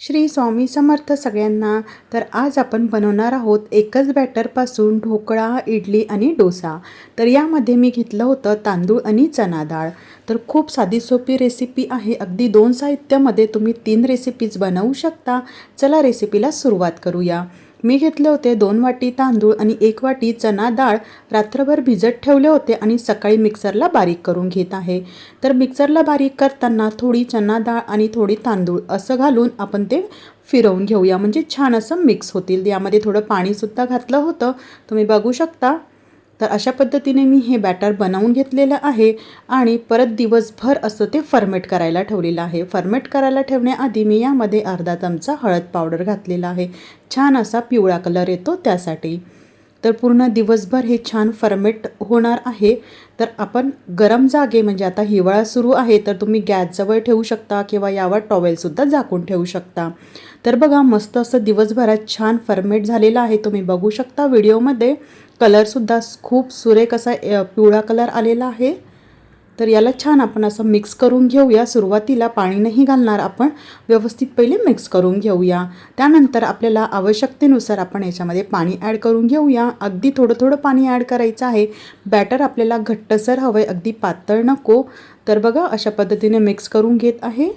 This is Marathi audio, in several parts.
श्री स्वामी समर्थ सगळ्यांना. तर आज आपण बनवणार आहोत एकच बॅटरपासून ढोकळा इडली आणि डोसा. तर यामध्ये मी घेतलं होतं तांदूळ आणि चना डाळ. तर खूप साधी सोपी रेसिपी आहे. अगदी दोन साहित्यामध्ये तुम्ही तीन रेसिपीज बनवू शकता. चला रेसिपीला सुरुवात करूया. मी घेतले होते दोन वाटी तांदूळ आणि एक वाटी चना डाळ. रात्रभर भिजत ठेवले होते आणि सकाळी मिक्सरला बारीक करून घेत आहे. तर मिक्सरला बारीक करताना थोडी चना डाळ आणि थोडी तांदूळ असं घालून आपण ते फिरवून घेऊया. म्हणजे छान असं मिक्स होतील. यामध्ये थोडं पाणीसुद्धा घातलं होतं. तुम्ही बघू शकता. तर अशा पद्धतीने मी हे बॅटर बनवून घेतलेलं आहे आणि परत दिवसभर असं ते फर्मेट करायला ठेवलेलं आहे. फर्मेट करायला ठेवण्याआधी मी यामध्ये अर्धा चमचा हळद पावडर घातलेला आहे. छान असा पिवळा कलर येतो त्यासाठी. तर पूर्ण दिवसभर हे छान फर्मेट होणार आहे. तर आपण गरम जागे म्हणजे आता हिवाळा सुरू आहे तर तुम्ही गॅसजवळ ठेवू शकता किंवा यावर टॉवेलसुद्धा झाकून ठेवू शकता. तर बघा मस्त असं दिवसभरात छान फर्मेट झालेलं आहे. तुम्ही बघू शकता व्हिडिओमध्ये कलरसुद्धा खूप सुरेख असा पिवळा कलर आलेला आहे. तर याला छान आपण असं मिक्स करून घेऊया. सुरुवातीला पाणी नाही घालणार आपण. व्यवस्थित पहिले मिक्स करून घेऊया. त्यानंतर आपल्याला आवश्यकतेनुसार आपण याच्यामध्ये पाणी ॲड करून घेऊया. अगदी थोडं थोडं पाणी ॲड करायचं आहे. बॅटर आपल्याला घट्टसर हवं आहे अगदी पातळ नको. तर बघा अशा पद्धतीने मिक्स करून घेत आहे.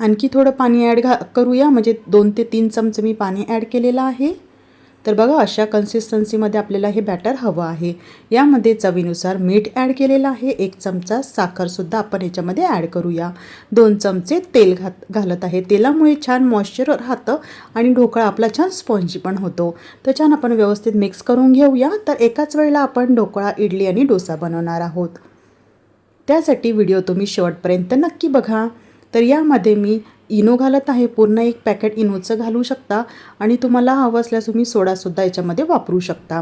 आणखी थोडं पाणी ॲड घा करूया. म्हणजे दोन ते तीन चमचे मी पाणी ॲड केलेलं आहे. तर बघा अशा कन्सिस्टन्सीमध्ये आपल्याला हे बॅटर हवं आहे. यामध्ये चवीनुसार मीठ ॲड केलेलं आहे. एक चमचा साखरसुद्धा आपण याच्यामध्ये ॲड करूया. दोन चमचे तेल घात घालत आहे. तेलामुळे छान मॉइश्चर राहतं आणि ढोकळा आपला छान स्पॉन्जी पण होतो. तर छान आपण व्यवस्थित मिक्स करून घेऊया. तर एकाच वेळेला आपण ढोकळा इडली आणि डोसा बनवणार आहोत. त्यासाठी व्हिडिओ तुम्ही शेवटपर्यंत नक्की बघा. तर यामध्ये मी इनो घालत आहे. पूर्ण एक पॅकेट इनोचं घालू शकता. आणि तुम्हाला हवं असल्यास तुम्ही सोडासुद्धा याच्यामध्ये वापरू शकता.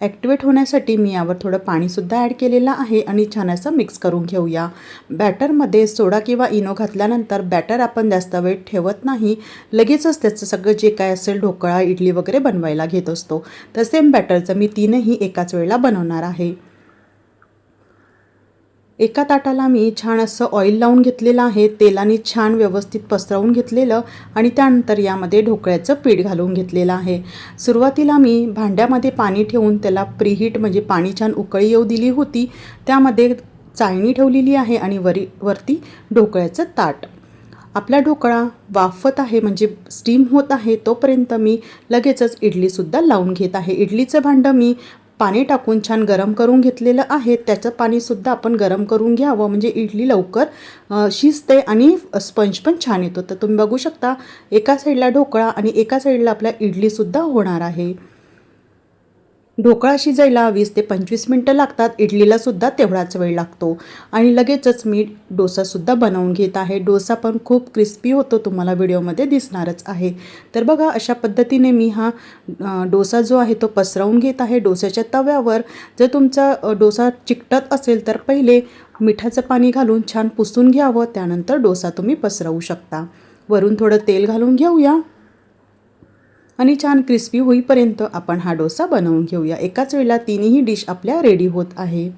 ॲक्टिवेट होण्यासाठी मी यावर थोडं पाणीसुद्धा ॲड केलेलं आहे आणि छान असं मिक्स करून घेऊया. बॅटरमध्ये सोडा किंवा इनो घातल्यानंतर बॅटर आपण जास्त वेळ ठेवत नाही. लगेचच त्याचं सगळं जे काय असेल ढोकळा इडली वगैरे बनवायला घेत असतो. तर सेम बॅटरचं मी तीनही एकाच वेळेला बनवणार आहे. एका ताटाला मी छान असं ऑइल लावून घेतलेलं आहे तेलाने छान व्यवस्थित पसरवून घेतलेलं आणि त्यानंतर यामध्ये ढोकळ्याचं पीठ घालून घेतलेलं आहे. सुरुवातीला मी भांड्यामध्ये पाणी ठेवून त्याला प्रीहीट म्हणजे पाणी छान उकळी येऊ दिली होती त्यामध्ये चाळणी ठेवलेली आहे आणि वरी वरती ढोकळ्याचं ताट. आपला ढोकळा वाफत आहे म्हणजे स्टीम होत आहे तोपर्यंत मी लगेचच इडलीसुद्धा लावून घेत आहे. इडलीचं भांडं मी पाणी टाकून छान गरम करून घेतलेलं आहे. त्याचं पाणीसुद्धा आपण गरम करून घ्यावं. म्हणजे इडली लवकर शिजते आणि स्पंज पण छान येतो. तर तुम्ही बघू शकता एका साईडला ढोकळा आणि एका साईडला आपल्या इडलीसुद्धा होणार आहे. ढोकळा शिजायला वीस ते पंचवीस मिनटं लागतात. इडलीला सुद्धा तेवढाच वेळ लागतो. आणि लगेचच मी डोसासुद्धा बनवून घेत आहे. डोसा पण खूप क्रिस्पी होतो तुम्हाला व्हिडिओमध्ये दिसणारच आहे. तर बघा अशा पद्धतीने मी हा डोसा जो आहे तो पसरवून घेत आहे. डोस्याच्या तव्यावर जर तुमचा डोसा चिकटत असेल तर पहिले मिठाचं पाणी घालून छान पुसून घ्यावं. त्यानंतर डोसा तुम्ही पसरवू शकता. वरून थोडं तेल घालून घेऊया. आणि छान क्रिस्पी होईपर्यंत आपण हा डोसा बनवून घेऊया. एकाच वेळेला तिन्ही डिश आपल्या रेडी होत आहे.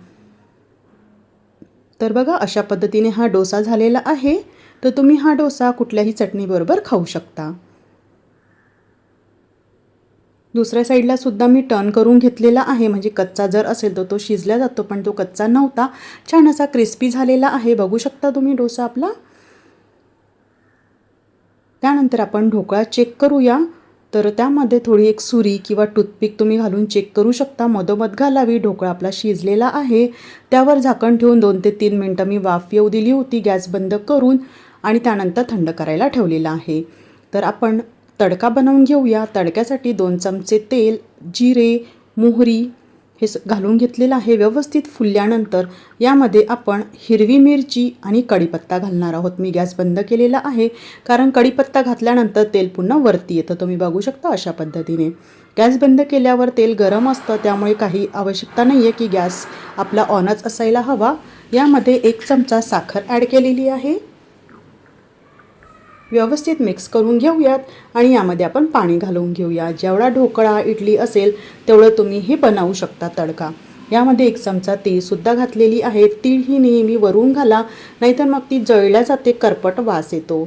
तर बघा अशा पद्धतीने हा डोसा झालेला आहे. तर तुम्ही हा डोसा कुठल्याही चटणीबरोबर खाऊ शकता. दुसऱ्या साईडला सुद्धा मी टर्न करून घेतलेला आहे. म्हणजे कच्चा जर असेल तर तो शिजला जातो पण तो कच्चा नव्हता. छान असा क्रिस्पी झालेला आहे. बघू शकता तुम्ही डोसा आपला. त्यानंतर आपण ढोकळा चेक करूया. तर त्यामध्ये थोडी एक सुरी किंवा टूथपिक तुम्ही घालून चेक करू शकता. मधोमध घालावी ढोकळा आपला शिजलेला आहे. त्यावर झाकण ठेवून दोन ते तीन मिनटं मी वाफ येऊ दिली होती गॅस बंद करून आणि त्यानंतर थंड करायला ठेवलेला आहे. तर आपण तडका बनवून घेऊया. तडक्यासाठी दोन चमचे तेल जिरे मोहरी हे स घालून घेतलेलं आहे. व्यवस्थित फुलल्यानंतर यामध्ये आपण हिरवी मिरची आणि कढीपत्ता घालणार आहोत. मी गॅस बंद केलेला आहे. कारण कढीपत्ता घातल्यानंतर तेल पुन्हा वरती येतं. तुम्ही बघू शकता अशा पद्धतीने. गॅस बंद केल्यावर तेल गरम असतं. त्यामुळे काही आवश्यकता नाही आहे की गॅस आपला ऑनच असायला हवा. यामध्ये एक चमचा साखर ॲड केलेली आहे. व्यवस्थित मिक्स करून घेऊयात आणि यामध्ये आपण पाणी घालून घेऊया. जेवढा ढोकळा इडली असेल तेवढं तुम्ही हे बनवू शकता तडका. यामध्ये एक चमचा तीळसुद्धा घातलेली आहे. तीळ ही नेहमी वरून घाला नाहीतर मग ती जळल्या जाते करपट वास येतो.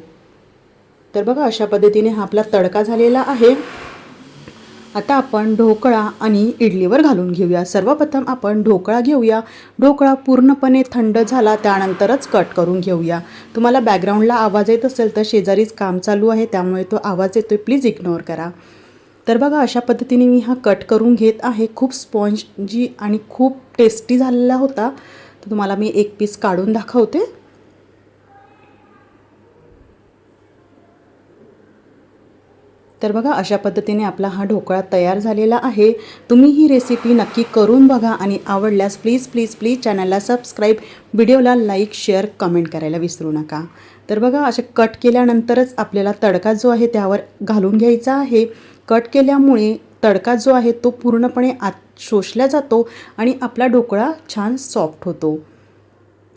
तर बघा अशा पद्धतीने हा आपला तडका झालेला आहे. आता आपण ढोकळा आणि इडलीवर घालून घेऊया. सर्वप्रथम आपण ढोकळा घेऊया. ढोकळा पूर्णपणे थंड झाला त्यानंतरच कट करून घेऊया. तुम्हाला बॅकग्राऊंडला आवाज येत असेल तर शेजारीच काम चालू आहे त्यामुळे तो आवाज येतोय. प्लीज इग्नोर करा. तर बघा अशा पद्धतीने मी हा कट करून घेत आहे. खूप स्पॉन्जी आणि खूप टेस्टी झालेला होता. तर तुम्हाला मी एक पीस काढून दाखवते. तर बघा अशा पद्धतीने आपला हा ढोकळा तयार झालेला आहे. तुम्ही ही रेसिपी नक्की करून बघा आणि आवडल्यास प्लीज प्लीज प्लीज चॅनलला सबस्क्राईब व्हिडिओला लाईक शेअर कमेंट करायला विसरू नका. तर बघा असे कट केल्यानंतरच आपल्याला तडका जो आहे त्यावर घालून घ्यायचा आहे. कट केल्यामुळे तडका जो आहे तो पूर्णपणे आत शोषला जातो आणि आपला ढोकळा छान सॉफ्ट होतो.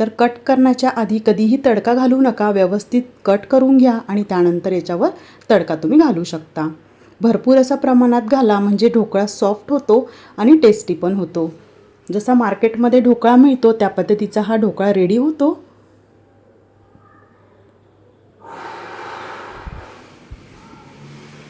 तर कट करण्याच्या आधी कधीही तडका घालू नका. व्यवस्थित कट करून घ्या आणि त्यानंतर याच्यावर तडका तुम्ही घालू शकता. भरपूर असा प्रमाणात घाला म्हणजे ढोकळा सॉफ्ट होतो आणि टेस्टी पण होतो. जसा मार्केटमध्ये ढोकळा मिळतो त्या पद्धतीचा हा ढोकळा रेडी होतो.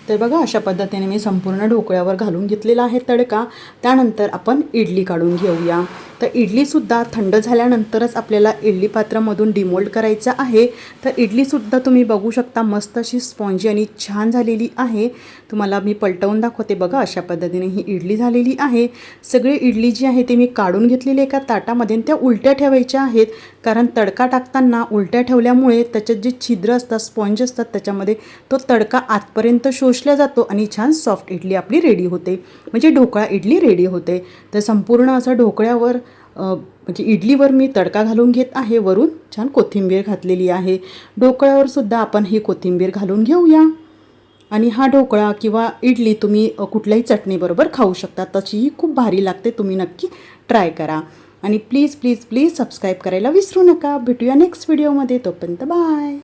तर बघा अशा पद्धतीने मी संपूर्ण ढोकळ्यावर घालून घेतलेला आहे तडका. त्यानंतर आपण इडली काढून घेऊया. तर इडलीसुद्धा थंड झाल्यानंतरच आपल्याला इडली पात्रामधून डिमोल्ड करायचं आहे. तर इडलीसुद्धा तुम्ही बघू शकता मस्त अशी स्पॉन्जी आणि छान झालेली आहे. तुम्हाला मी पलटवून दाखवते बघा अशा पद्धतीने ही इडली झालेली आहे. सगळी इडली जी आहे ती मी काढून घेतलेली एका ताटामध्ये त्या उलट्या ठेवायच्या आहेत. कारण तडका टाकताना उलट्या ठेवल्यामुळे त्याच्यात जे छिद्र असतात स्पॉन्ज असतात त्याच्यामध्ये तो तडका आतपर्यंत शोषला जातो आणि छान सॉफ्ट इडली आपली रेडी होते. म्हणजे ढोकळा इडली रेडी होते. तर संपूर्ण असं ढोकळ्यावर म्हणजे इडलीवर मी तडका घालून घेत आहे वरून. छान कोथिंबीर घातलेली आहे. ढोकळ्यावर सुद्धा आपण ही कोथिंबीर घालून घेऊया. आणि हा ढोकळा किंवा इडली तुम्ही कुठल्याही चटणीबरोबर खाऊ शकता. तशीही खूप भारी लागते. तुम्ही नक्की ट्राय करा. आणि प्लीज प्लीज प्लीज सबस्क्राईब करायला विसरू नका. भेटूया नेक्स्ट व्हिडिओमध्ये. तोपर्यंत बाय.